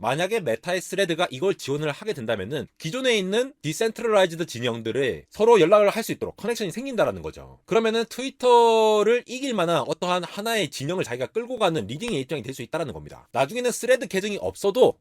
만약에 메타의 스레드가 이걸 지원을 하게 된다면은 기존에 있는 디센트럴라이즈드 진영들의 서로 연락을 할 수 있도록 커넥션이 생긴다라는 거죠. 그러면은 트위터를 이길 만한 어떠한 하나의 진영을 자기가 끌고 가는 리딩의 입장이 될 수 있다라는 겁니다. 나중에는 스레드 계정이 없어도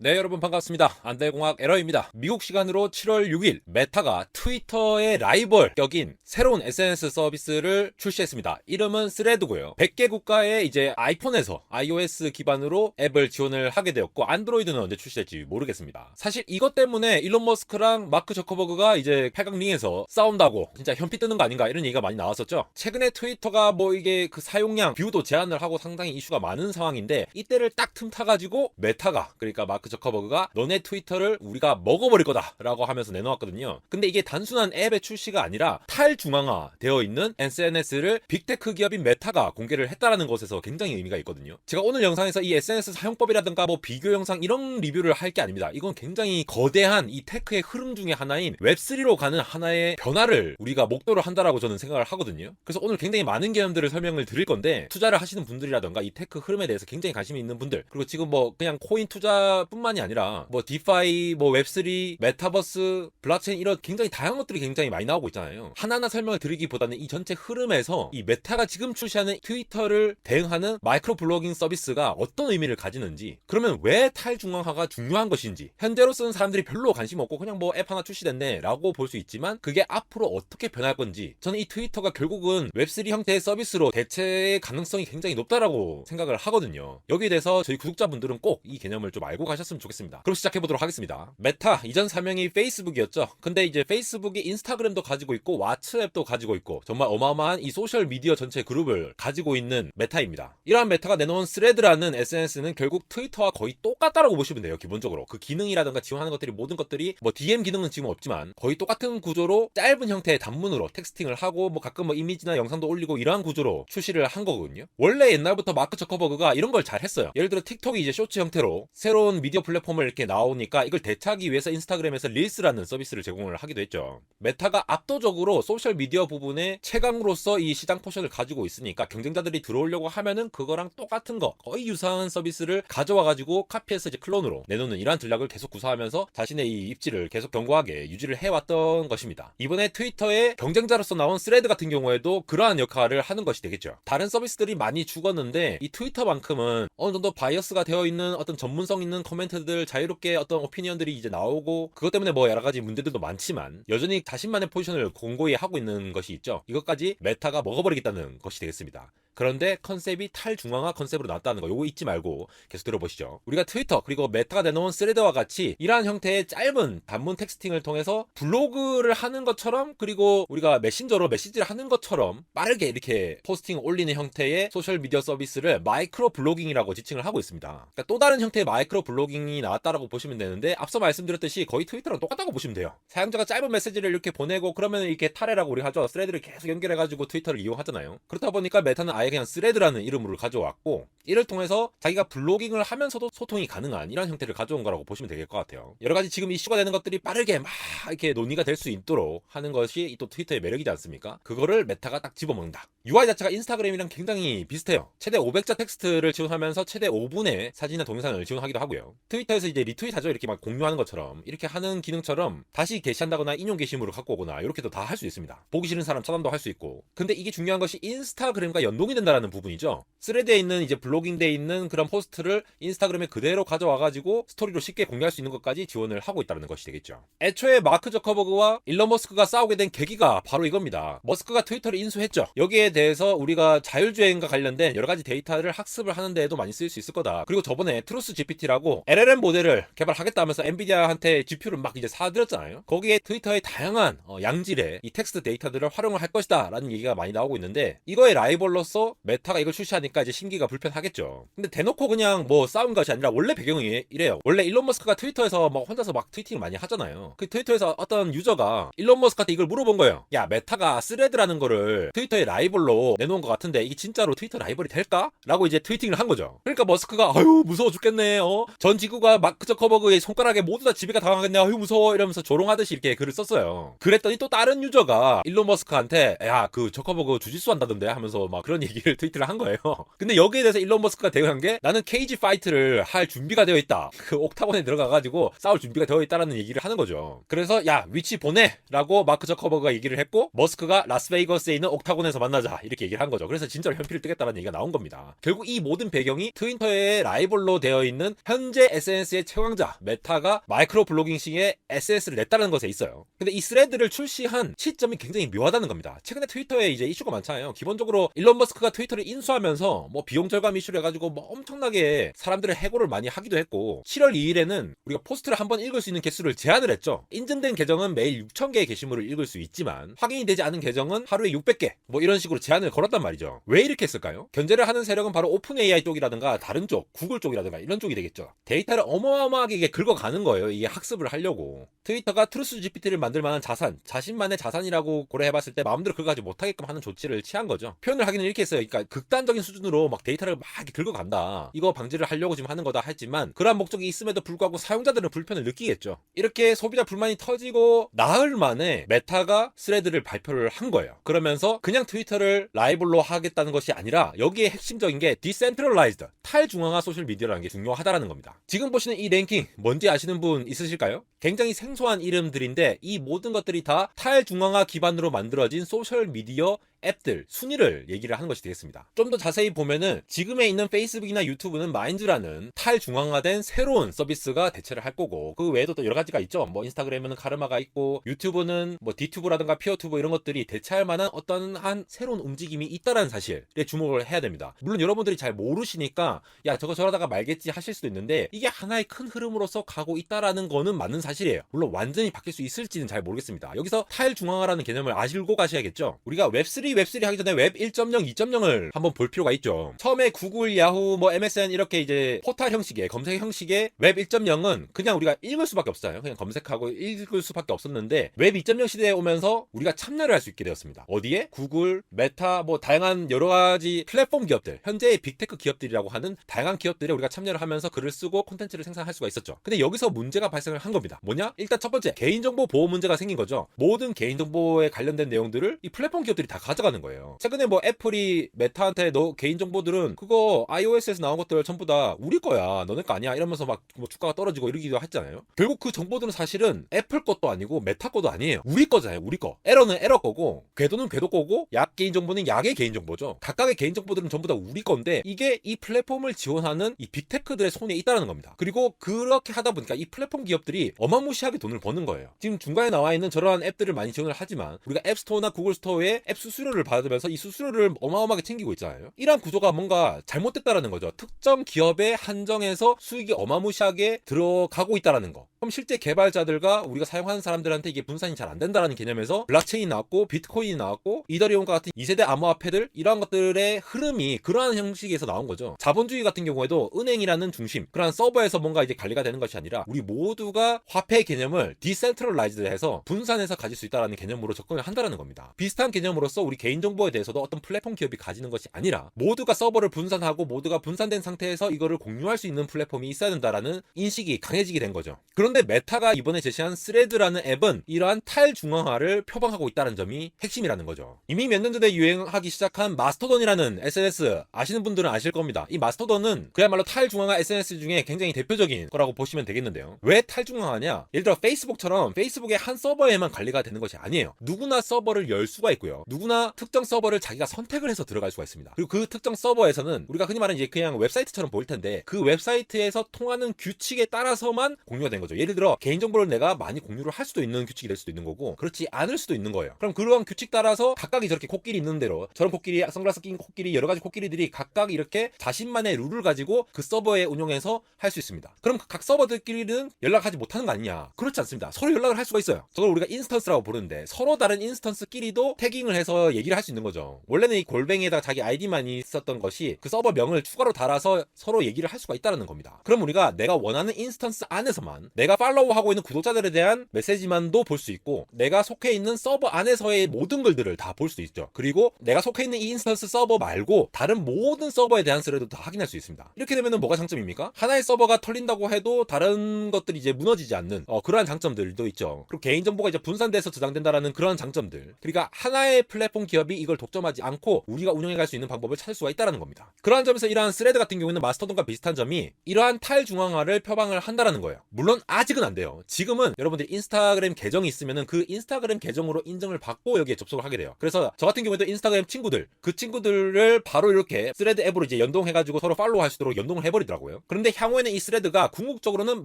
네 여러분 반갑습니다. 안대공학 에러입니다. 미국 시간으로 7월 6일 메타가 트위터의 라이벌 격인 새로운 SNS 서비스를 출시했습니다. 이름은 스레드고요. 100개 국가의 이제 아이폰에서 iOS 기반으로 앱을 지원을 하게 되었고 안드로이드는 언제 출시될지 모르겠습니다. 사실 이것 때문에 일론 머스크랑 마크 저커버그가 이제 8강 링에서 싸운다고 진짜 현피 뜨는 거 아닌가 이런 얘기가 많이 나왔었죠. 최근에 트위터가 뭐 이게 그 사용량 뷰도 제한을 하고 상당히 이슈가 많은 상황인데 이때를 딱 틈타 가지고 메타가 그러니까 마크 저커버그가 너네 트위터를 우리가 먹어버릴 거다라고 하면서 내놓았거든요. 근데 이게 단순한 앱의 출시가 아니라 탈중앙화 되어 있는 SNS를 빅테크 기업인 메타가 공개를 했다라는 것에서 굉장히 의미가 있거든요. 제가 오늘 영상에서 이 SNS 사용법이라든가 뭐 비교 영상 이런 리뷰를 할 게 아닙니다. 이건 굉장히 거대한 이 테크의 흐름 중에 하나인 웹3로 가는 하나의 변화를 우리가 목도를 한다라고 저는 생각을 하거든요. 그래서 오늘 굉장히 많은 개념들을 설명을 드릴 건데 투자를 하시는 분들이라든가 이 테크 흐름에 대해서 굉장히 관심이 있는 분들 그리고 지금 뭐 그냥 코인 투자뿐만 이 아니라 뭐 디파이, 뭐 웹3, 메타버스, 블록체인 이런 굉장히 다양한 것들이 굉장히 많이 나오고 있잖아요. 하나하나 설명을 드리기보다는 이 전체 흐름에서 이 메타가 지금 출시하는 트위터를 대응하는 마이크로 블로깅 서비스가 어떤 의미를 가지는지 그러면 왜 탈중앙화가 중요한 것인지 현재로 쓰는 사람들이 별로 관심 없고 그냥 뭐 앱 하나 출시됐네 라고 볼 수 있지만 그게 앞으로 어떻게 변할 건지 저는 이 트위터가 결국은 웹3 형태의 서비스로 대체의 가능성이 굉장히 높다라고 생각을 하거든요. 여기에 대해서 저희 구독자분들은 꼭 이 개념을 좀 알고 가셨으면 좋겠습니다. 그럼 시작해 보도록 하겠습니다. 메타 이전 사명이 페이스북이었죠. 근데 이제 페이스북이 인스타그램도 가지고 있고 왓츠앱도 가지고 있고 정말 어마어마한 이 소셜 미디어 전체 그룹을 가지고 있는 메타입니다. 이러한 메타가 내놓은 스레드라는 SNS는 결국 트위터와 거의 똑같다라고 보시면 돼요. 기본적으로 그 기능이라든가 지원하는 것들이 모든 것들이 뭐 DM 기능은 지금 없지만 거의 똑같은 구조로 짧은 형태의 단문으로 텍스팅을 하고 뭐 가끔 뭐 이미지나 영상도 올리고 이러한 구조로 출시를 한 거거든요. 원래 옛날부터 마크 저커버그가 이런 걸 잘 했어요. 예를 들어 틱톡이 이제 쇼츠 형태로 새로운 미디어 플랫폼을 이렇게 나오니까 이걸 대체하기 위해서 인스타그램에서 릴스라는 서비스를 제공을 하기도 했죠. 메타가 압도적으로 소셜 미디어 부분에 최강으로서 이 시장 포션을 가지고 있으니까 경쟁자들이 들어오려고 하면은 그거랑 똑같은 거 거의 유사한 서비스를 가져와 가지고 카피해서 이제 클론으로 내놓는 이러한 전략을 계속 구사하면서 자신의 이 입지를 계속 견고하게 유지를 해왔던 것입니다. 이번에 트위터의 경쟁자로서 나온 스레드 같은 경우에도 그러한 역할을 하는 것이 되겠죠. 다른 서비스들이 많이 죽었는데 이 트위터만큼은 어느 정도 바이어스가 되어 있는 어떤 전문성 있는 코멘트들 자유롭게 어떤 오피니언들이 이제 나오고 그것 때문에 뭐 여러 가지 문제들도 많지만 여전히 자신만의 포지션을 공고히 하고 있는 것이 있죠. 이것까지 메타가 먹어버리겠다는 것이 되겠습니다. 그런데 컨셉이 탈중앙화 컨셉으로 나왔다는 거 요거 잊지 말고 계속 들어보시죠. 우리가 트위터 그리고 메타가 내놓은 스레드와 같이 이러한 형태의 짧은 단문 텍스팅을 통해서 블로그를 하는 것처럼 그리고 우리가 메신저로 메시지를 하는 것처럼 빠르게 이렇게 포스팅을 올리는 형태의 소셜 미디어 서비스를 마이크로 블로깅이라고 지칭을 하고 있습니다. 그러니까 또 다른 형태의 마이크로 블로깅이 나왔다라고 보시면 되는데 앞서 말씀드렸듯이 거의 트위터랑 똑같다고 보시면 돼요. 사용자가 짧은 메시지를 이렇게 보내고 그러면 이렇게 타레라고 우리 하죠. 스레드를 계속 연결해가지고 트위터를 이용하잖아요. 그렇다 보니까 메타는 아예 그냥 스레드라는 이름으로 가져왔고 이를 통해서 자기가 블로깅을 하면서도 소통이 가능한 이런 형태를 가져온 거라고 보시면 되겠 것 같아요. 여러 가지 지금 이슈가 되는 것들이 빠르게 막 이렇게 논의가 될 수 있도록 하는 것이 또 트위터의 매력이지 않습니까? 그거를 메타가 딱 집어먹는다. UI 자체가 인스타그램이랑 굉장히 비슷해요. 최대 500자 텍스트를 지원하면서 최대 5분의 사진이나 동영상을 지원하기도 하고요. 트위터에서 이제 리트윗 하죠. 이렇게 막 공유하는 것처럼 이렇게 하는 기능처럼 다시 게시한다거나 인용 게시물을 갖고 오거나 이렇게도 다 할 수 있습니다. 보기 싫은 사람 차단도 할 수 있고. 근데 이게 중요한 것이 인스타그램과 연동이 된다라는 부분이죠. 스레드에 있는 이제 블로깅돼 있는 그런 포스트를 인스타그램에 그대로 가져와 가지고 스토리로 쉽게 공유할 수 있는 것까지 지원을 하고 있다는 것이 되겠죠. 애초에 마크 저커버그와 일론 머스크가 싸우게 된 계기가 바로 이겁니다. 머스크가 트위터를 인수했죠. 여기에 대해서 우리가 자율주행과 관련된 여러 가지 데이터를 학습을 하는 데에도 많이 쓸 수 있을 거다. 그리고 저번에 트루스 GPT라고 LLM 모델을 개발하겠다 하면서 엔비디아한테 GPU를 막 이제 사들였잖아요. 거기에 트위터의 다양한 어, 양질의 이 텍스트 데이터들을 활용을 할 것이다 라는 얘기가 많이 나오고 있는데 이거의 라이벌로서 메타가 이걸 출시하니까 이제 심기가 불편하겠죠. 근데 대놓고 그냥 뭐 싸운 것이 아니라 원래 배경이 이래요. 원래 일론 머스크가 트위터에서 막 혼자서 막 트위팅을 많이 하잖아요. 그 트위터에서 어떤 유저가 일론 머스크한테 이걸 물어본 거예요. 야 메타가 스레드라는 거를 트위터의 라이벌로 내놓은 것 같은데 이게 진짜로 트위터 라이벌이 될까? 라고 이제 트위팅을 한 거죠. 그러니까 머스크가 아유 무서워 죽겠네. 어? 전 지구가 마크 저커버그의 손가락에 모두 다 지배가 당하겠네. 아유 무서워 이러면서 조롱하듯이 이렇게 글을 썼어요. 그랬더니 또 다른 유저가 일론 머스크한테 야 그 저커버그 주짓수 한다던데 하면서 막 그런 얘기를 트위트를 한 거예요. 근데 여기에 대해서 일론 머스크가 대응한 게 나는 케이지 파이트를 할 준비가 되어 있다. 그 옥타곤에 들어가가지고 싸울 준비가 되어 있다라는 얘기를 하는 거죠. 그래서 야 위치 보내라고 마크 저커버가 얘기를 했고 머스크가 라스베이거스에 있는 옥타곤에서 만나자 이렇게 얘기를 한 거죠. 그래서 진짜로 현피를 뜨겠다는 얘기가 나온 겁니다. 결국 이 모든 배경이 트위터의 라이벌로 되어 있는 현재 SNS의 최강자 메타가 마이크로 블로깅식의 SNS를 냈다는 것에 있어요. 근데 이 스레드를 출시한 시점이 굉장히 묘하다는 겁니다. 최근에 트위터에 이제 이슈가 많잖아요. 기본적으로 일론 머스크 가 트위터를 인수하면서 뭐 비용 절감 이슈를 해가지고 뭐 엄청나게 사람들의 해고를 많이 하기도 했고 7월 2일에는 우리가 포스트를 한번 읽을 수 있는 개수를 제한을 했죠. 인증된 계정은 매일 6,000개의 게시물을 읽을 수 있지만 확인이 되지 않은 계정은 하루에 600개 뭐 이런 식으로 제한을 걸었단 말이죠. 왜 이렇게 했을까요? 견제를 하는 세력은 바로 오픈 AI 쪽이라든가 다른 쪽, 구글 쪽이라든가 이런 쪽이 되겠죠. 데이터를 어마어마하게 이게 긁어가는 거예요. 이게 학습을 하려고. 트위터가 트루스 GPT를 만들 만한 자산, 자신만의 자산이라고 고려해봤을 때 마음대로 긁어가지 못하게끔 하는 조치를 취한 거죠. 표현을 하기는 이렇게 했어요. 그러니까 극단적인 수준으로 막 데이터를 막 긁어간다. 이거 방지를 하려고 지금 하는 거다 했지만 그러한 목적이 있음에도 불구하고 사용자들은 불편을 느끼겠죠. 이렇게 소비자 불만이 터지고 나흘 만에 메타가 스레드를 발표를 한 거예요. 그러면서 그냥 트위터를 라이벌로 하겠다는 것이 아니라 여기에 핵심적인 게 디센트럴라이즈드 탈중앙화 소셜 미디어라는 게 중요하다라는 겁니다. 지금 보시는 이 랭킹 뭔지 아시는 분 있으실까요? 굉장히 생소한 이름들인데 이 모든 것들이 다 탈중앙화 기반으로 만들어진 소셜 미디어 앱들 순위를 얘기를 하는 것이 되겠습니다. 좀 더 자세히 보면은 지금에 있는 페이스북이나 유튜브는 마인드라는 탈중앙화된 새로운 서비스가 대체를 할 거고 그 외에도 또 여러 가지가 있죠. 뭐 인스타그램에는 카르마가 있고 유튜브는 뭐 디튜브라든가 피어튜브 이런 것들이 대체할 만한 어떤 한 새로운 움직임이 있다라는 사실에 주목을 해야 됩니다. 물론 여러분들이 잘 모르시니까 야 저거 저러다가 말겠지 하실 수도 있는데 이게 하나의 큰 흐름으로서 가고 있다라는 거는 맞는 사실이에요. 물론 완전히 바뀔 수 있을지는 잘 모르겠습니다. 여기서 탈중앙화라는 개념을 아시고 가셔야겠죠. 우리가 웹3 웹3 하기 전에 웹 1.0, 2.0을 한번 볼 필요가 있죠. 처음에 구글, 야후, 뭐 MSN 이렇게 이제 포탈 형식의 검색 형식의 웹 1.0은 그냥 우리가 읽을 수밖에 없어요. 그냥 검색하고 읽을 수밖에 없었는데 웹 2.0 시대에 오면서 우리가 참여를 할 수 있게 되었습니다. 어디에? 구글, 메타, 뭐 다양한 여러 가지 플랫폼 기업들, 현재의 빅테크 기업들이라고 하는 다양한 기업들에 우리가 참여를 하면서 글을 쓰고 콘텐츠를 생산할 수가 있었죠. 근데 여기서 문제가 발생을 한 겁니다. 뭐냐? 일단 첫 번째 개인정보 보호 문제가 생긴 거죠. 모든 개인정보에 관련된 내용들을 이 플랫폼 기업들이 다 가져 가는 거예요. 최근에 뭐 애플이 메타한테 너 개인 정보들은 그거 iOS에서 나온 것들 전부 다 우리 거야. 너네 거 아니야. 이러면서 막 뭐 주가가 떨어지고 이러기도 했잖아요. 결국 그 정보들은 사실은 애플 것도 아니고 메타 것도 아니에요. 우리 거잖아요. 우리 거. 에러는 에러 거고 궤도는 궤도 거고 약 개인 정보는 약의 개인 정보죠. 각각의 개인 정보들은 전부 다 우리 건데 이게 이 플랫폼을 지원하는 이 빅테크들의 손에 있다는 겁니다. 그리고 그렇게 하다 보니까 이 플랫폼 기업들이 어마무시하게 돈을 버는 거예요. 지금 중간에 나와 있는 저러한 앱들을 많이 지원을 하지만 우리가 앱스토어나 구글 스토어에 앱 수수료 를 받으면서 이 수수료를 어마어마하게 챙기고 있잖아요. 이러한 구조가 뭔가 잘못됐다라는 거죠. 특정 기업에 한정해서 수익이 어마무시하게 들어가고 있다라는 거. 그럼 실제 개발자들과 우리가 사용하는 사람들한테 이게 분산이 잘 안 된다라는 개념에서 블록체인이 나왔고 비트코인이 나왔고 이더리움과 같은 2세대 암호화폐들 이러한 것들의 흐름이 그러한 형식에서 나온 거죠. 자본주의 같은 경우에도 은행이라는 중심 그러한 서버에서 뭔가 이제 관리가 되는 것이 아니라 우리 모두가 화폐 개념을 디센트럴라이즈해서 분산해서 가질 수 있다라는 개념으로 접근을 한다라는 겁니다. 비슷한 개념으로서 우리 개인정보에 대해서도 어떤 플랫폼 기업이 가지는 것이 아니라 모두가 서버를 분산하고 모두가 분산된 상태에서 이거를 공유할 수 있는 플랫폼이 있어야 된다라는 인식이 강해지게 된 거죠. 그런데 메타가 이번에 제시한 스레드라는 앱은 이러한 탈중앙화를 표방하고 있다는 점이 핵심이라는 거죠. 이미 몇 년 전에 유행하기 시작한 마스터돈이라는 SNS 아시는 분들은 아실 겁니다. 이 마스터돈은 그야말로 탈중앙화 SNS 중에 굉장히 대표적인 거라고 보시면 되겠는데요. 왜 탈중앙화냐? 예를 들어 페이스북처럼 페이스북의 한 서버에만 관리가 되는 것이 아니에요. 누구나 서버를 열 수가 있고요. 누구나 특정 서버를 자기가 선택을 해서 들어갈 수가 있습니다. 그리고 그 특정 서버에서는 우리가 흔히 말하는 이제 그냥 웹사이트처럼 보일 텐데 그 웹사이트에서 통하는 규칙에 따라서만 공유가 된 거죠. 예를 들어 개인정보를 내가 많이 공유를 할 수도 있는 규칙이 될 수도 있는 거고 그렇지 않을 수도 있는 거예요. 그럼 그러한 규칙 따라서 각각이 저렇게 코끼리 있는 대로 저런 코끼리 선글라스 낀 코끼리 여러 가지 코끼리들이 각각 이렇게 자신만의 룰을 가지고 그 서버에 운영해서 할 수 있습니다. 그럼 각 서버들끼리는 연락하지 못하는 거 아니냐? 그렇지 않습니다. 서로 연락을 할 수가 있어요. 저걸 우리가 인스턴스라고 부르는데 서로 다른 인스턴스끼리도 태깅을 해서 얘기를 할 수 있는 거죠. 원래는 이 골뱅이에다가 자기 아이디만 있었던 것이 그 서버 명을 추가로 달아서 서로 얘기를 할 수가 있다는 겁니다. 그럼 우리가 내가 원하는 인스턴스 안에서만 내가 팔로우하고 있는 구독자들에 대한 메시지만도 볼 수 있고 내가 속해 있는 서버 안에서의 모든 글들을 다 볼 수 있죠. 그리고 내가 속해 있는 이 인스턴스 서버 말고 다른 모든 서버에 대한 스레도 다 확인할 수 있습니다. 이렇게 되면 뭐가 장점입니까? 하나의 서버가 털린다고 해도 다른 것들이 이제 무너지지 않는 어, 그러한 장점들도 있죠. 그리고 개인정보가 이제 분산돼서 저장된다라는 그런 장점들. 그러니까 하나의 플랫폼 기업이 이걸 독점하지 않고 우리가 운영해 갈 수 있는 방법을 찾을 수가 있다는 겁니다. 그러한 점에서 이러한 스레드 같은 경우는 마스터돈과 비슷한 점이 이러한 탈중앙화를 표방을 한다라는 거예요. 물론 아직은 안 돼요. 지금은 여러분들이 인스타그램 계정이 있으면은 그 인스타그램 계정으로 인정을 받고 여기에 접속을 하게 돼요. 그래서 저 같은 경우에도 인스타그램 친구들 그 친구들을 바로 이렇게 스레드 앱으로 이제 연동해가지고 서로 팔로우 할 수 있도록 연동을 해버리더라고요. 그런데 향후에는 이 스레드가 궁극적으로는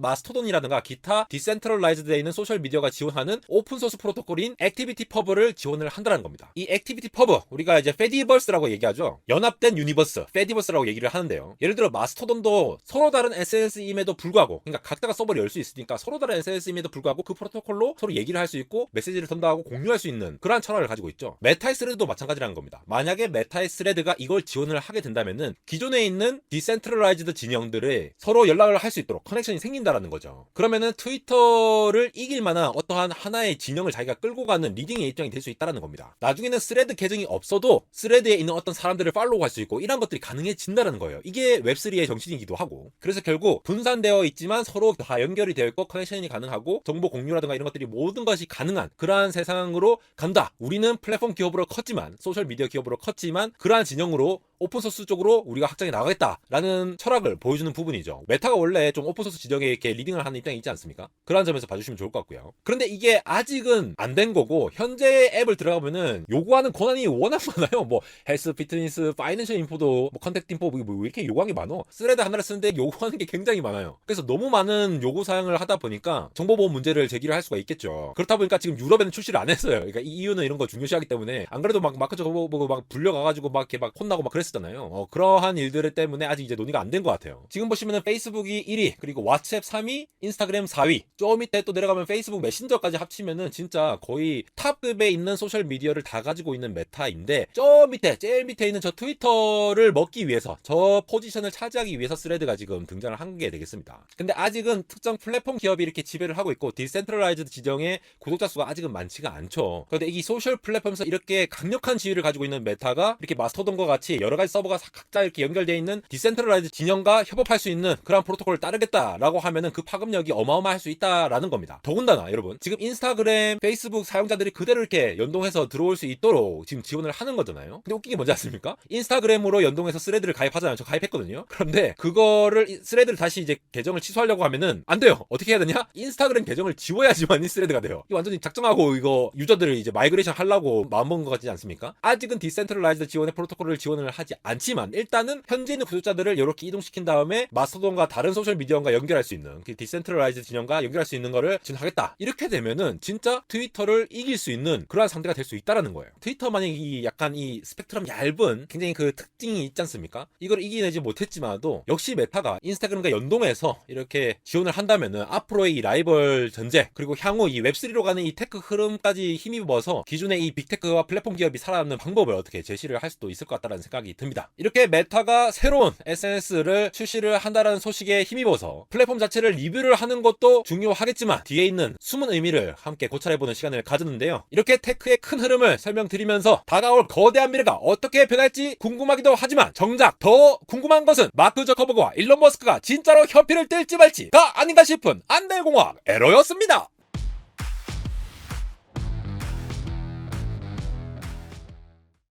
마스터돈이라든가 기타 디센트럴라이즈드 되어 있는 소셜 미디어가 지원하는 오픈 소스 프로토콜인 액티비티 퍼브를 지원을 한다는 겁니다. 이 액 티비티 퍼브 우리가 이제 페디버스라고 얘기하죠. 연합된 유니버스 페디버스라고 얘기를 하는데요. 예를 들어 마스터돈도 서로 다른 SNS임에도 불구하고 그러니까 각자가 서버를 열 수 있으니까 서로 다른 SNS임에도 불구하고 그 프로토콜로 서로 얘기를 할 수 있고 메시지를 전달하고 공유할 수 있는 그러한 철학을 가지고 있죠. 메타의 스레드도 마찬가지라는 겁니다. 만약에 메타의 스레드가 이걸 지원을 하게 된다면은 기존에 있는 디센트럴라이즈드 진영들의 서로 연락을 할 수 있도록 커넥션이 생긴다라는 거죠. 그러면은 트위터를 이길 만한 어떠한 하나의 진영을 자기가 끌고 가는 리딩의 입장이 될 수 있다라는 겁니다. 나중에는 스레드 계정이 없어도 스레드에 있는 어떤 사람들을 팔로우할 수 있고 이런 것들이 가능해진다는 거예요. 이게 웹3의 정신이기도 하고. 그래서 결국 분산되어 있지만 서로 다 연결이 되어 있고 커넥션이 가능하고 정보 공유라든가 이런 것들이 모든 것이 가능한 그러한 세상으로 간다. 우리는 플랫폼 기업으로 컸지만 소셜 미디어 기업으로 컸지만 그러한 진영으로 오픈소스 쪽으로 우리가 확장해 나가겠다라는 철학을 보여주는 부분이죠. 메타가 원래 좀 오픈소스 지정에 이렇게 리딩을 하는 입장이 있지 않습니까? 그러한 점에서 봐주시면 좋을 것 같고요. 그런데 이게 아직은 안 된 거고 현재 앱을 들어가면은 요구하는 권한이 워낙 많아요. 뭐 헬스, 피트니스, 파이낸셜 인포도 뭐 컨택트 인포 뭐, 뭐 이렇게 요구한 게 많어. 스레드 하나를 쓰는데 요구하는 게 굉장히 많아요. 그래서 너무 많은 요구 사항을 하다 보니까 정보보호 문제를 제기를 할 수가 있겠죠. 그렇다 보니까 지금 유럽에는 출시를 안 했어요. 그러니까 이 이유는 이런 거 중요시하기 때문에 안 그래도 막 마크 저거 보고 막 불려가가지고 막 이렇게 막 혼나고 막 그랬 었잖아요. 어, 그러한 일들 때문에 아직 이제 논의가 안 된 것 같아요. 지금 보시면은 페이스북이 1위, 그리고 왓츠앱 3위, 인스타그램 4위. 저 밑에 또 내려가면 페이스북 메신저까지 합치면은 진짜 거의 탑급에 있는 소셜 미디어를 다 가지고 있는 메타인데 저 밑에 제일 밑에 있는 저 트위터를 먹기 위해서 저 포지션을 차지하기 위해서 스레드가 지금 등장을 한 게 되겠습니다. 근데 아직은 특정 플랫폼 기업이 이렇게 지배를 하고 있고 디센트럴라이즈드 지정의 구독자 수가 아직은 많지가 않죠. 그런데 이 소셜 플랫폼에서 이렇게 강력한 지위를 가지고 있는 메타가 이렇게 마스터돈과 같이 여러 가지 서버가 각자 이렇게 연결되어 있는 디센트럴라이즈 진영과 협업할 수 있는 그런 프로토콜을 따르겠다라고 하면은 그 파급력이 어마어마할 수 있다라는 겁니다. 더군다나 여러분 지금 인스타그램, 페이스북 사용자들이 그대로 이렇게 연동해서 들어올 수 있도록 지금 지원을 하는 거잖아요. 근데 웃긴 게 뭔지 아십니까? 인스타그램으로 연동해서 스레드를 가입하잖아요. 저 가입했거든요. 그런데 그거를 이 스레드를 다시 이제 계정을 취소하려고 하면은 안 돼요. 어떻게 해야 되냐? 인스타그램 계정을 지워야지만 이 스레드가 돼요. 이 완전히 작정하고 이거 유저들을 이제 마이그레이션 하려고 마음먹은 것 같지 않습니까? 아직은 디센트럴라이즈드 지원의 프로토콜을 지원을 하지 않지만 일단은 현재 있는 구독자들을 이렇게 이동시킨 다음에 마스터돈과 다른 소셜 미디어과 연결할 수 있는 그 디센트럴라이즈 진영과 연결할 수 있는 거를 지원하겠다. 이렇게 되면은 진짜 트위터를 이길 수 있는 그러한 상대가 될 수 있다라는 거예요. 트위터 만약 이 약간 이 스펙트럼 얇은 굉장히 그 특징이 있지 않습니까? 이걸 이기내지 못했지만도 역시 메타가 인스타그램과 연동해서 이렇게 지원을 한다면은 앞으로의 이 라이벌 전제 그리고 향후 이 웹3로 가는 이 테크 흐름까지 힘입어서 기존의 이 빅테크와 플랫폼 기업이 살아남는 방법을 어떻게 제시를 할 수도 있을 것 같다는 생각이 듭니다. 이렇게 메타가 새로운 SNS를 출시를 한다는 소식에 힘입어서 플랫폼 자체를 리뷰를 하는 것도 중요하겠지만 뒤에 있는 숨은 의미를 함께 고찰해보는 시간을 가졌는데요. 이렇게 테크의 큰 흐름을 설명드리면서 다가올 거대한 미래가 어떻게 변할지 궁금하기도 하지만 정작 더 궁금한 것은 마크 저커버그와 일론 머스크가 진짜로 협의를 뗄지 말지가 아닌가 싶은 안달공학 에러였습니다.